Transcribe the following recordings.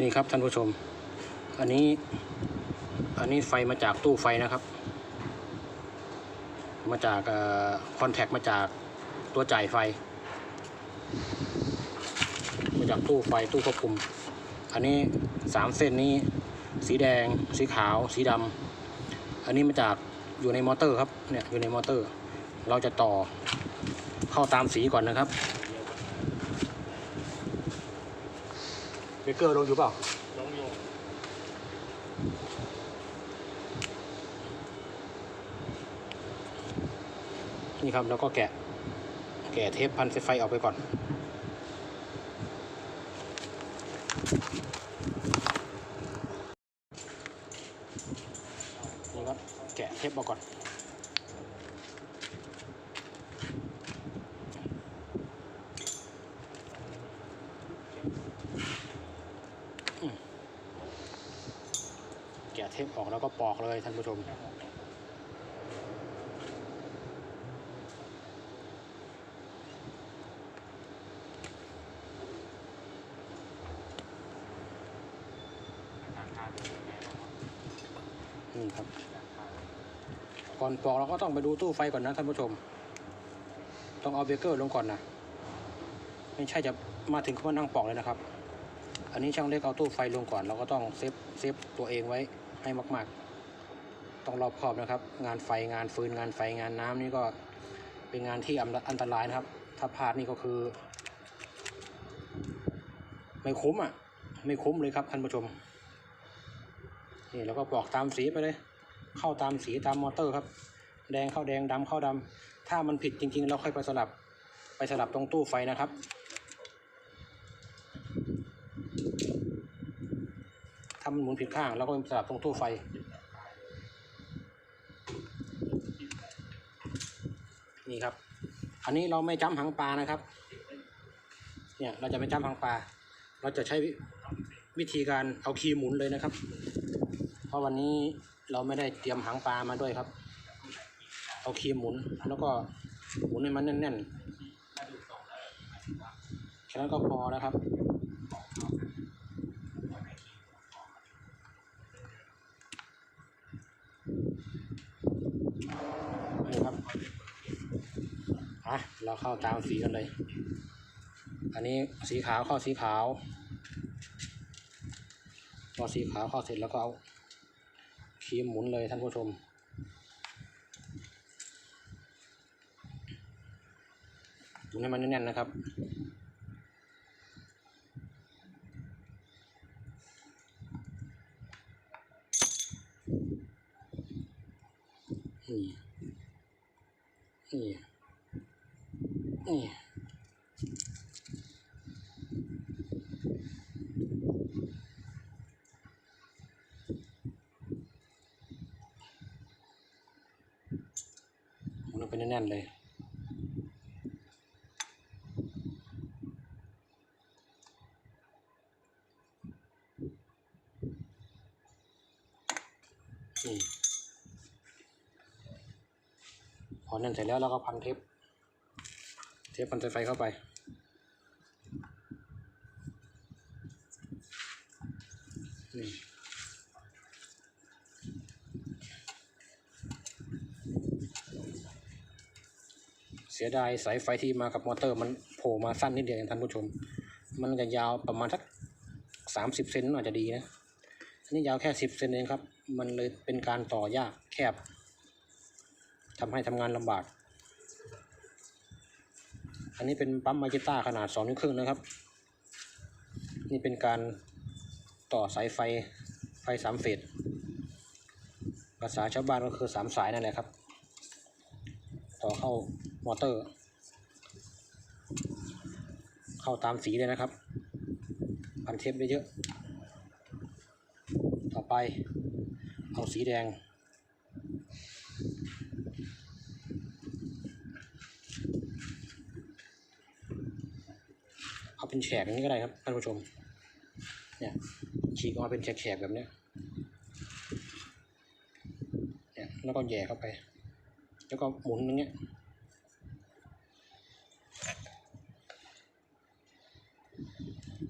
นี่ครับท่านผู้ชม อันนี้ อันนี้ไฟมาจากตู้ไฟนะครับ มาจากคอนแทคมาจากตัวจ่ายไฟ มาจากตู้ไฟตู้ควบคุม อันนี้สามเส้นนี้ สีแดง สีขาว สีดำ อันนี้มาจากอยู่ในมอเตอร์ครับ เนี่ยอยู่ในมอเตอร์ เราจะต่อเข้าตามสีก่อนนะครับ เบเกอร์ลงอยู่เปล่าลงอยู่นี่ครับแล้วก็แกะ แกะเทปพันสายไฟออกไปก่อน นี่ครับ แกะเทปออกก่อน อืมแกะเทป ออกแล้วก็ปอกเลยท่านผู้ชมนี่ครับก่อนปอกเราก็ต้องไปดูตู้ไฟก่อนนะท่านผู้ชม ต้องเอาเบเกอร์ลงก่อนนะไม่ใช่จะมาถึงก็มานั่งปอกเลยนะครับ อันนี้ช่างเล็กเอาตู้ไฟลงก่อน เราก็ต้องเซฟเซฟตัวเองไว้ ให้มาก ๆ ต้องรอบคอบนะครับ งานไฟงานฟืนงานไฟงานน้ำนี่ก็เป็นงานที่อันตรายนะครับ ถ้าพลาดนี่ก็คือ ไม่คุ้มอะ ไม่คุ้มเลยครับท่านผู้ชมนี่แล้วก็ปอกตามสีไปเลย เข้าตามสีตามมอเตอร์ครับ แดงเข้าแดงดำเข้าดำถ้ามันผิดจริง ๆ เราค่อยไปสลับไปสลับตรงตู้ไฟนะครับามันหมุนผิดข้างเราก็ไปสลับตรงตู้ไฟ นี่ครับ อันนี้เราไม่จ้ำหางปลานะครับ เนี่ยเราจะไม่จ้ำหางปลา เราจะใช้วิธีการเอาคีย์หมุนเลยนะครับ เพราะวันนี้เราไม่ได้เตรียมหางปลามาด้วยครับ เอาครีมหมุนแล้วก็หมุนให้มันแน่นๆแค่นั้นก็พอแล้วครับ นี่ครับอะ เราเข้าตามสีกันเลย อันนี้สีขาวเข้าสีขาวพอสีขาวเข้าเสร็จแล้วก็เอาครีมหมุนเลยท่านผู้ชมหมุนให้มันแน่นๆนะครับนี่นี่ นี่มุนเป็นแน่นเลยนี่พอแน่นเสร็จแล้วเราก็พันเทป เทปพันสายไฟเข้าไป นี่เสียดายสายไฟที่มากับมอเตอร์มันโผล่มาสั้นนิดเดียวเองท่านผู้ชม มันจะยาวประมาณสักสามสิบเซนอาจจะดีนะอันนี้ยาวแค่สิบเซนเองครับ มันเลยเป็นการต่อยากแคบทำให้ทำงานลำบาก อันนี้เป็นปั๊มมาจิต้าขนาดสองนิ้วครึ่งนะครับ นี่เป็นการต่อสายไฟไฟสามเฟสภาษาชาวบ้านก็คือสามสายนั่นแหละครับ ต่อเข้ามอเตอร์ เข้าตามสีเลยนะครับพันเทปไปเยอะ ต่อไปเอาสีแดง เป็นแฉกอย่างนี้ก็ได้ครับท่านผู้ชม เนี่ยฉีกออกมาเป็นแฉกๆแบบเนี้ยเนี่ยแล้วก็แย่เข้าไป แล้วก็หมุนอย่างเงี้ย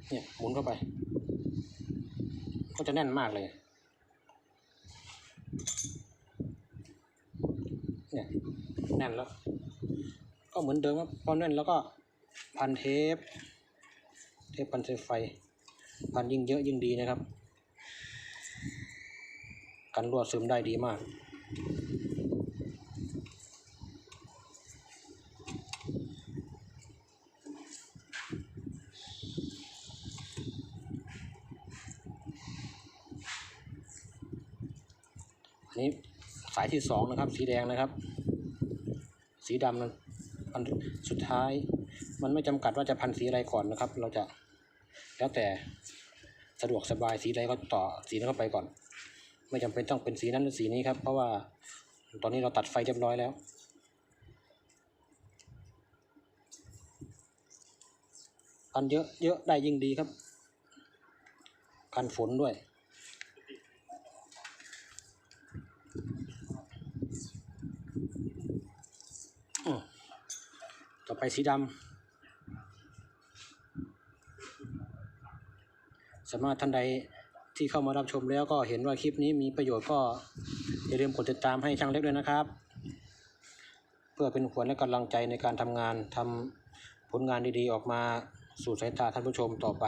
เนี่ยหมุนเข้าไป ก็จะแน่นมากเลย เนี่ยแน่นแล้ว ก็เหมือนเดิมครับพอแน่นแล้วก็พันเทป เทปพันสายไฟ พันยิ่งเยอะยิ่งดีนะครับ กันรั่วซึมได้ดีมาก อันนี้สายที่สองนะครับ สีแดงนะครับ สีดำ นั้นสุดท้าย มันไม่จำกัดว่าจะพันสีอะไรก่อนนะครับ เราจะแล้วแต่สะดวกสบายสีใดก็ต่อสีนั้นเข้าไปก่อน ไม่จำเป็นต้องเป็นสีนั้นหรือสีนี้ครับ เพราะว่าตอนนี้เราตัดไฟเรียบร้อยแล้วกันเยอะเยอะได้ยิ่งดีครับ กันฝนด้วย ต่อไปสีดำสามารถท่านใดที่เข้ามารับชมแล้วก็เห็นว่าคลิปนี้มีประโยชน์ก็อย่าลืมกดติดตามให้ช่างเล็กด้วยนะครับ เพื่อเป็นขวัญและกำลังใจในการทำงานทำผลงานดีๆ ออกมาสู่สายตาท่านผู้ชมต่อไป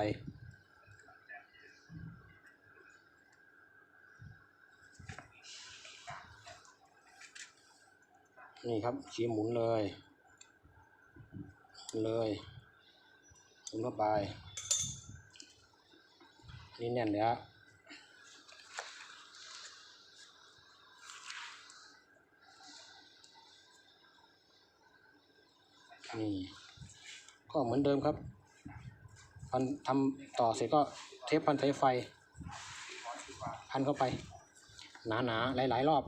นี่ครับชี้หมุนเลย เลยหมุนเข้าไปนี่แน่นเลยฮะนี่ก็เหมือนเดิมครับพันทำต่อเสร็จก็เทปพันสายไฟ พันเข้าไป หนาๆ หลาย ๆ รอบ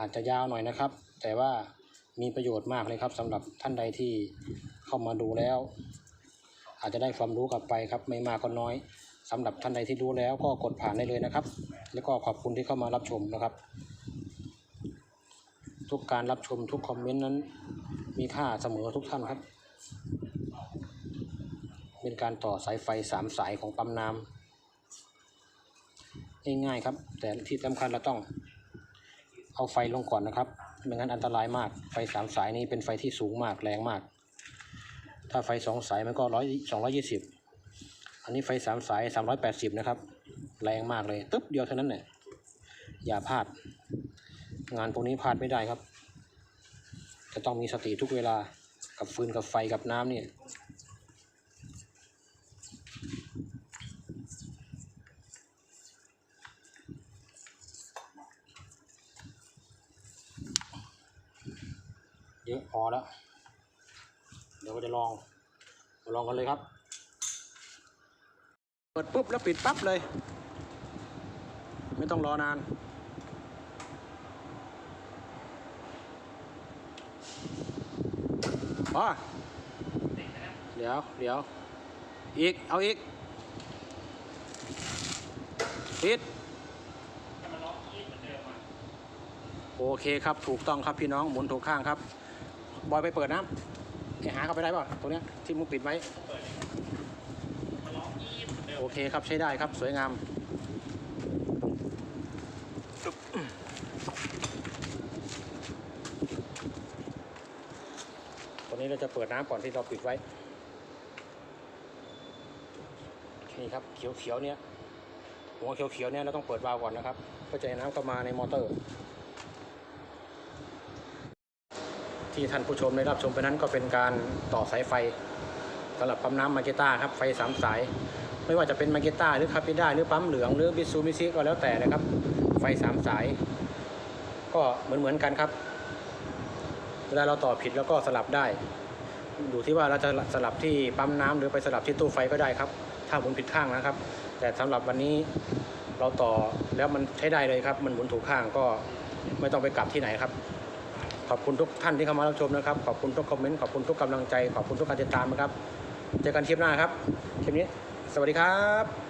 อาจจะยาวหน่อยนะครับ แต่ว่ามีประโยชน์มากเลยครับสำหรับท่านใดที่เข้ามาดูแล้ว อาจจะได้ความรู้กลับไปครับไม่มากก็น้อยสำหรับท่านใดที่รู้แล้วก็กดผ่านได้เลยนะครับ แล้วก็ขอบคุณที่เข้ามารับชมนะครับ ทุกการรับชมทุกคอมเมนต์นั้น มีค่าเสมอทุกท่านครับ เป็นการต่อสายไฟสามสายของปั๊มน้ำง่ายๆครับ แต่ที่สำคัญเราต้อง เอาไฟลงก่อนนะครับ ไม่งั้นอันตรายมาก ไฟสามสายนี้เป็นไฟที่สูงมากแรงมาก ถ้าไฟสองสายมันก็ร้อยสองร้อยี่สิบอันนี้ไฟสามสายสามร้อยแปดสิบนะครับ แรงมากเลย ตึ๊บเดียวเท่านั้นแหละอย่าพลาด งานพวกนี้พลาดไม่ได้ครับ จะต้องมีสติทุกเวลากับฟืนกับไฟกับน้ำเนี่ย เยอะพอ แล้ว เดี๋ยวก็จะลองมาลองกันเลยครับ เปิดปุ๊บแล้วปิดปั๊บเลย ไม่ต้องรอนานพอเดี๋ยวเดี๋ยวอีก เอาอีกปิดโอเคครับ ถูกต้องครับพี่น้อง หมุนถูกข้างครับ บอยไปเปิดน้ำไอหาเข้าไปได้ป่ะตรงเนี้ยที่มึงปิดไว้โอเคครับใช้ได้ครับสวยงามตัวนี้เราจะเปิดน้ำก่อนที่เราปิดไว้นี่ครับเขียวๆเนี้ยหัวเขียวๆเนี้ยเราต้องเปิดวาล์วก่อนนะครับเพื่อจะให้น้ำเข้ามาในมอเตอร์ ที่ท่านผู้ชมได้รับชมไปนั้นก็เป็นการต่อสายไฟสำหรับปั๊มน้ำมาเกต้าครับไฟสามสาย ไม่ว่าจะเป็นมาเกต้าหรือคาปิด้าหรือปั๊มเหลืองหรือบิซูมิซิก็แล้วแต่นะครับ ไฟสามสาย ก็เหมือนเหมือนๆกันครับเวลาเราต่อผิดแล้วก็สลับได้ อยู่ที่ว่าเราจะสลับที่ปั๊มน้ำหรือไปสลับที่ตู้ไฟก็ได้ครับ ถ้าหมุนผิดข้างนะครับ แต่สำหรับวันนี้เราต่อแล้วมันใช้ได้เลยครับ มันหมุนถูกข้างก็ไม่ต้องไปกลับที่ไหนครับ ขอบคุณทุกท่านที่เข้ามารับชมนะครับ ขอบคุณทุกคอมเมนต์ ขอบคุณทุกกำลังใจ ขอบคุณทุกการติดตามนะครับ เจอกันคลิปหน้าครับ คลิปนี้ สวัสดีครับ